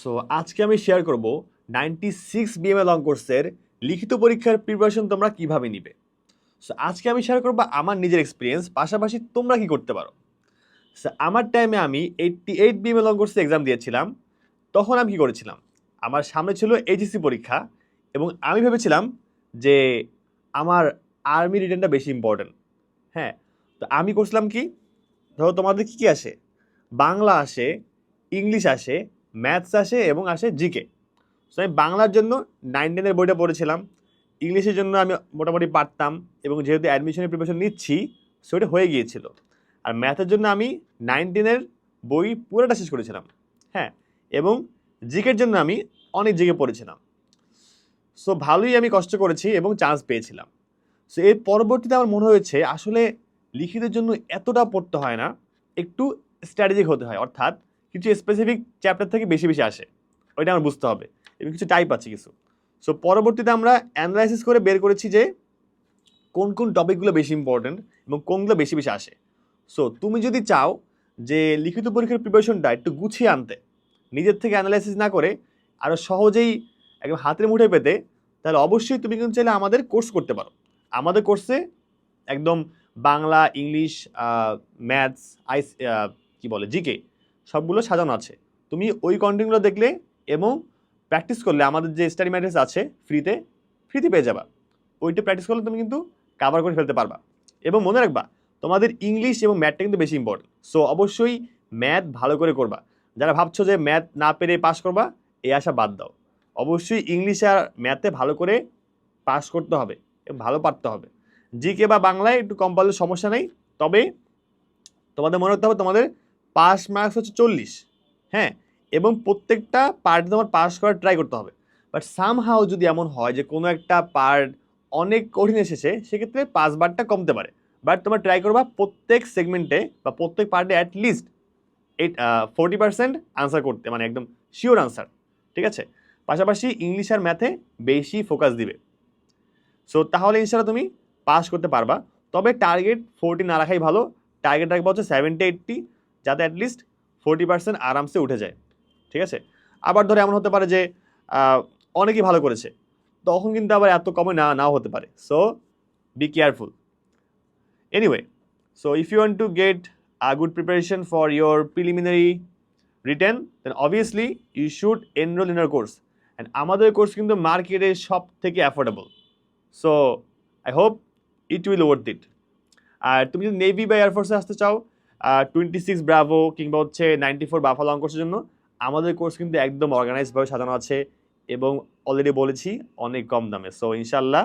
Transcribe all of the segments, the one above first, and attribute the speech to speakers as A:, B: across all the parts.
A: So আজকে আমি share করব নাইনটি সিক্স বিএমএ লং কোর্সের লিখিত পরীক্ষার প্রিপারেশন তোমরা কীভাবে নিবে। সো আজকে আমি শেয়ার করব আমার নিজের এক্সপিরিয়েন্স পাশাপাশি তোমরা কি করতে পারো। সো আমার টাইমে আমি এইটটি এইট বিএমএ লং কোর্সে এক্সাম দিয়েছিলাম। তখন আমি কী করেছিলাম? আমার সামনে ছিল এইচএসসি পরীক্ষা এবং আমি ভেবেছিলাম যে আমার আর্মি রিটার্নটা বেশি ইম্পর্ট্যান্ট হ্যাঁ তো আমি করছিলাম কি? ধরো তোমাদের কী কী আসে? বাংলা আসে ইংলিশ আসে ম্যাথস আসে এবং আসে জিকে। সো আমি বাংলার জন্য নাইন টেনের বইটা পড়েছিলাম। ইংলিশের জন্য আমি মোটামুটি পারতাম এবং যেহেতু অ্যাডমিশনের প্রিপারেশন নিচ্ছি সেটা হয়ে গিয়েছিল। আর ম্যাথের জন্য আমি নাইন টেনের বই পুরোটা শেষ করেছিলাম। হ্যাঁ এবং জিকের জন্য আমি অনেক জিকে পড়েছিলাম। সো ভালোই আমি কষ্ট করেছি এবং চান্স পেয়েছিলাম। সো এর পরবর্তীতে আমার মনে হয়েছে, আসলে লিখিতের জন্য এতটা পড়তে হয় না, একটু স্ট্র্যাটেজিক হতে হয়। অর্থাৎ কিছু স্পেসিফিক চ্যাপ্টার থেকে বেশি বেশি আসে। ওইটা আমার বুঝতে হবে। এবং কিছু টাইপ আছে কিছু। সো পরবর্তীতে আমরা অ্যানালাইসিস করে বের করেছি যে কোন কোন টপিকগুলো বেশি ইম্পর্ট্যান্ট এবং কোনগুলো বেশি বেশি আসে। সো তুমি যদি চাও যে লিখিত পরীক্ষার প্রিপারেশনটা একটু গুছিয়ে আনতে, নিজের থেকে অ্যানালাইসিস না করে আরও সহজেই একদম হাতের মুঠে পেতে, তাহলে অবশ্যই তুমি কিন্তু চাইলে আমাদের কোর্স করতে পারো। আমাদের কোর্সে একদম বাংলা, ইংলিশ ম্যাথস আইস কি বলে জিকে সবগুলো সাজানো আছে। তুমি ওই কন্টেন্টগুলো দেখলে এবং প্র্যাকটিস করলে, আমাদের যে স্টাডি ম্যাটেরিয়ালস আছে ফ্রিতে ফ্রিতে পেয়ে যাবা। ওইটা প্র্যাকটিস করলে তুমি কিন্তু কাভার করে ফেলতে পারবা। এবং মনে রাখবা, তোমাদের ইংলিশ এবং ম্যাথটা কিন্তু বেশি ইম্পর্টেন্ট সো অবশ্যই ম্যাথ ভালো করে করবা। যারা ভাবছ যে ম্যাথ না পেরে পাস করবা, এই আশা বাদ দাও। অবশ্যই ইংলিশ আর ম্যাথে ভালো করে পাস করতে হবে ভালো পারতে হবে। জিকে বা বাংলায় একটু কম পারলে সমস্যা নেই। তবে তোমাদের মনে রাখতে হবে, তোমাদের পাস মার্কস হচ্ছে চল্লিশ। হ্যাঁ? এবং প্রত্যেকটা পার্টে তোমার পাস করার ট্রাই করতে হবে। বাট সামহাও যদি এমন হয় যে কোনো একটা পার্ট অনেক কঠিন এসেছে, সেক্ষেত্রে পাস বারটা কমতে পারে। বাট তোমার ট্রাই করবা প্রত্যেক সেগমেন্টে বা প্রত্যেক পার্টে at least eight forty percent answer করতে মানে একদম শিওর আনসার ঠিক আছে? পাশাপাশি ইংলিশ আর ম্যাথে বেশি ফোকাস দিবে। সো তাহলে ইনশাল্লাহ তুমি পাস করতে পারবা। তবে টার্গেট ফোরটি না রাখাই ভালো। টার্গেট রাখবা হচ্ছে সেভেন্টি এইটটি যাতে অ্যাটলিস্ট ফোরটি পার্সেন্ট আরামসে উঠে যায়। ঠিক আছে? আবার ধরে এমন হতে পারে যে অনেকেই ভালো করেছে, তখন কিন্তু আবার এত কমে না, নাও হতে পারে। So be careful anyway so if you want to get a good preparation for your preliminary written then obviously you should enrol in course and আমাদের কোর্স কিন্তু মার্কেটে সব থেকে affordable so I hope it will worth it আর তুমি যদি navy বা এয়ারফোর্সে আসতে চাও টোয়েন্টি সিক্স ব্রাভো কিংবা হচ্ছে নাইনটি ফোর বাফালো কোর্সের জন্য আমাদের কোর্স কিন্তু একদম অর্গানাইজভাবে সাজানো আছে এবং অলরেডি বলেছি অনেক কম দামে। সো ইনশাল্লাহ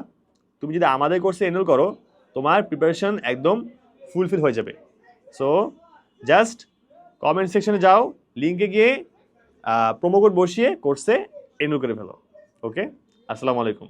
A: তুমি যদি আমাদের কোর্সে এনরোল করো, তোমার প্রিপারেশন একদম ফুলফিল হয়ে যাবে। সো জাস্ট কমেন্ট সেকশনে যাও লিঙ্কে গিয়ে প্রোমো কোড বসিয়ে কোর্সে এনরোল করে ফেলো। ওকে আসসালামু আলাইকুম।